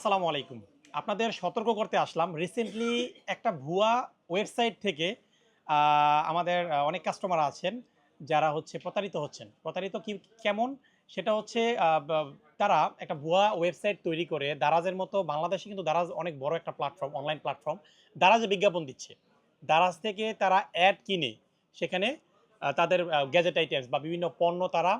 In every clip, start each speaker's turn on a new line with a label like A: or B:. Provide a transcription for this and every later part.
A: আসসালামু আলাইকুম। আপনাদের সতর্ক করতে আসলাম। রিসেন্টলি একটা ভুয়া ওয়েবসাইট থেকে আমাদের অনেক কাস্টমার আছেন যারা হচ্ছে প্রতারিত হচ্ছেন। প্রতারিত কি, কেমন? সেটা হচ্ছে তারা একটা ভুয়া ওয়েবসাইট তৈরি করে দারাজের মতো, বাংলাদেশে কিন্তু দারাজ অনেক বড় একটা প্ল্যাটফর্ম অনলাইন প্ল্যাটফর্ম দারাজে বিজ্ঞাপন দিচ্ছে। দারাজ থেকে তারা অ্যাড কিনে, সেখানে তাদের গ্যাজেট আইটেমস বা বিভিন্ন পণ্য তারা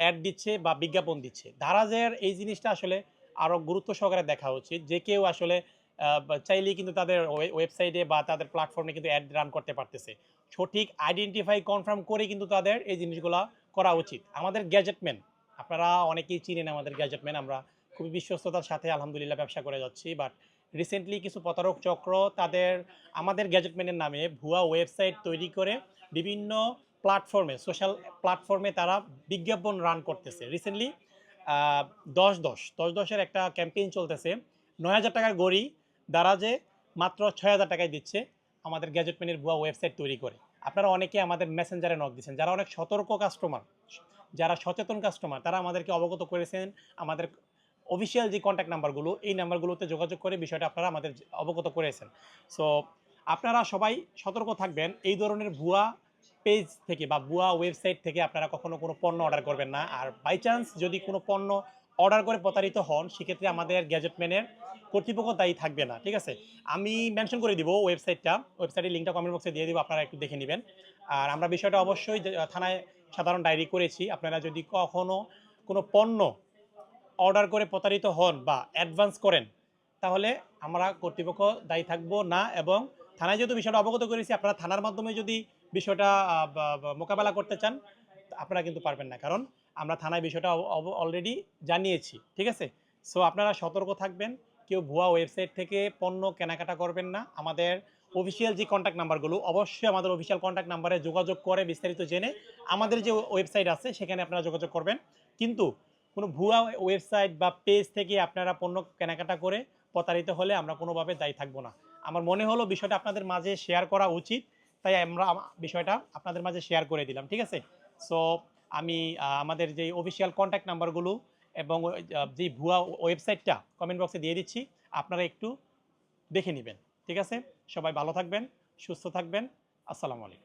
A: অ্যাড দিচ্ছে বা বিজ্ঞাপন দিচ্ছে। দারাজের এই জিনিসটা আসলে আরও গুরুত্ব সহকারে দেখা উচিত। যে কেউ আসলে চাইলেই কিন্তু তাদের ওয়েবসাইটে বা তাদের প্ল্যাটফর্মে কিন্তু অ্যাড রান করতে পারতেছে। সঠিক আইডেন্টিফাই কনফার্ম করে কিন্তু তাদের এই জিনিসগুলো করা উচিত। আমাদের গ্যাজেটম্যান আপনারা অনেকেই চিনেন আমাদের গ্যাজেটম্যান আমরা খুবই বিশ্বস্ততার সাথে আলহামদুলিল্লাহ ব্যবসা করে যাচ্ছি। বাট রিসেন্টলি কিছু প্রতারক চক্র তাদের, আমাদের গ্যাজেটম্যানের নামে ভুয়া ওয়েবসাইট তৈরি করে বিভিন্ন প্ল্যাটফর্মে সোশ্যাল প্ল্যাটফর্মে তারা বিজ্ঞাপন রান করতেছে। রিসেন্টলি দশ দশ। দশ দশের একটা ক্যাম্পেইন চলতেছে। নয় হাজার টাকার গড়ি দারাজে মাত্র ছয় হাজার টাকায় দিচ্ছে আমাদের গ্যাজেটম্যানের ভুয়া ওয়েবসাইট তৈরি করে। আপনারা অনেকে আমাদের মেসেঞ্জারে নক দিচ্ছেন। যারা অনেক সতর্ক কাস্টমার যারা সচেতন কাস্টমার তারা আমাদেরকে অবগত করেছেন। আমাদের অফিসিয়াল যে কন্ট্যাক্ট নাম্বারগুলো এই নাম্বারগুলোতে যোগাযোগ করে বিষয়টা আপনারা আমাদের অবগত করেছেন। সো আপনারা সবাই সতর্ক থাকবেন। এই ধরনের ভুয়া পেজ থেকে বা বুয়া ওয়েবসাইট থেকে আপনারা কখনো কোনো পণ্য অর্ডার করবেন না। আর বাই চান্স যদি কোনো পণ্য অর্ডার করে প্রতারিত হন, সেক্ষেত্রে আমাদের গ্যাজেটম্যানের কর্তৃপক্ষ দায়ী থাকবে না, ঠিক আছে? আমি মেনশন করে দিব ওয়েবসাইটটা ওয়েবসাইটের লিঙ্কটা কমেন্ট বক্সে দিয়ে দিব, আপনারা একটু দেখে নেবেন। আর আমরা বিষয়টা অবশ্যই থানায় সাধারণ ডায়েরি করেছি। আপনারা যদি কখনো কোনো পণ্য অর্ডার করে প্রতারিত হন বা অ্যাডভান্স করেন, তাহলে আমরা কর্তৃপক্ষ দায়ী থাকব না এবং থানায় যেহেতু বিষয়টা অবগত করেছি, আপনারা থানার মাধ্যমে যদি বিষয়টা মোকাবেলা করতে চান, আপনারা কিন্তু পারবেন না। কারণ আমরা থানায় বিষয়টা অলরেডি জানিয়েছি, ঠিক আছে? সো আপনারা সতর্ক থাকবেন, কেউ ভুয়া ওয়েবসাইট থেকে পণ্য কেনাকাটা করবেন না। আমাদের অফিসিয়াল যে কন্ট্যাক্ট নাম্বারগুলো অবশ্যই আমাদের অফিসিয়াল কন্ট্যাক্ট নাম্বারে যোগাযোগ করে বিস্তারিত জেনে আমাদের যে ওয়েবসাইট আছে, সেখানে আপনারা যোগাযোগ করবেন। কিন্তু কোনো ভুয়া ওয়েবসাইট বা পেজ থেকে আপনারা পণ্য কেনাকাটা করে প্রতারিত হলে আমরা কোনোভাবে দায়ী থাকব না। আমার মনে হলো বিষয়টা আপনাদের মাঝে শেয়ার করা উচিত। তাই আমরা বিষয়টা আপনাদের মাঝে শেয়ার করে দিলাম, ঠিক আছে? সো আমি আমাদের যে অফিসিয়াল কন্ট্যাক্ট নাম্বারগুলো এবং যে ভুয়া ওয়েবসাইটটা কমেন্ট বক্সে দিয়ে দিচ্ছি, আপনারা একটু দেখে নেবেন, ঠিক আছে? সবাই ভালো থাকবেন, সুস্থ থাকবেন, আসসালামু আলাইকুম।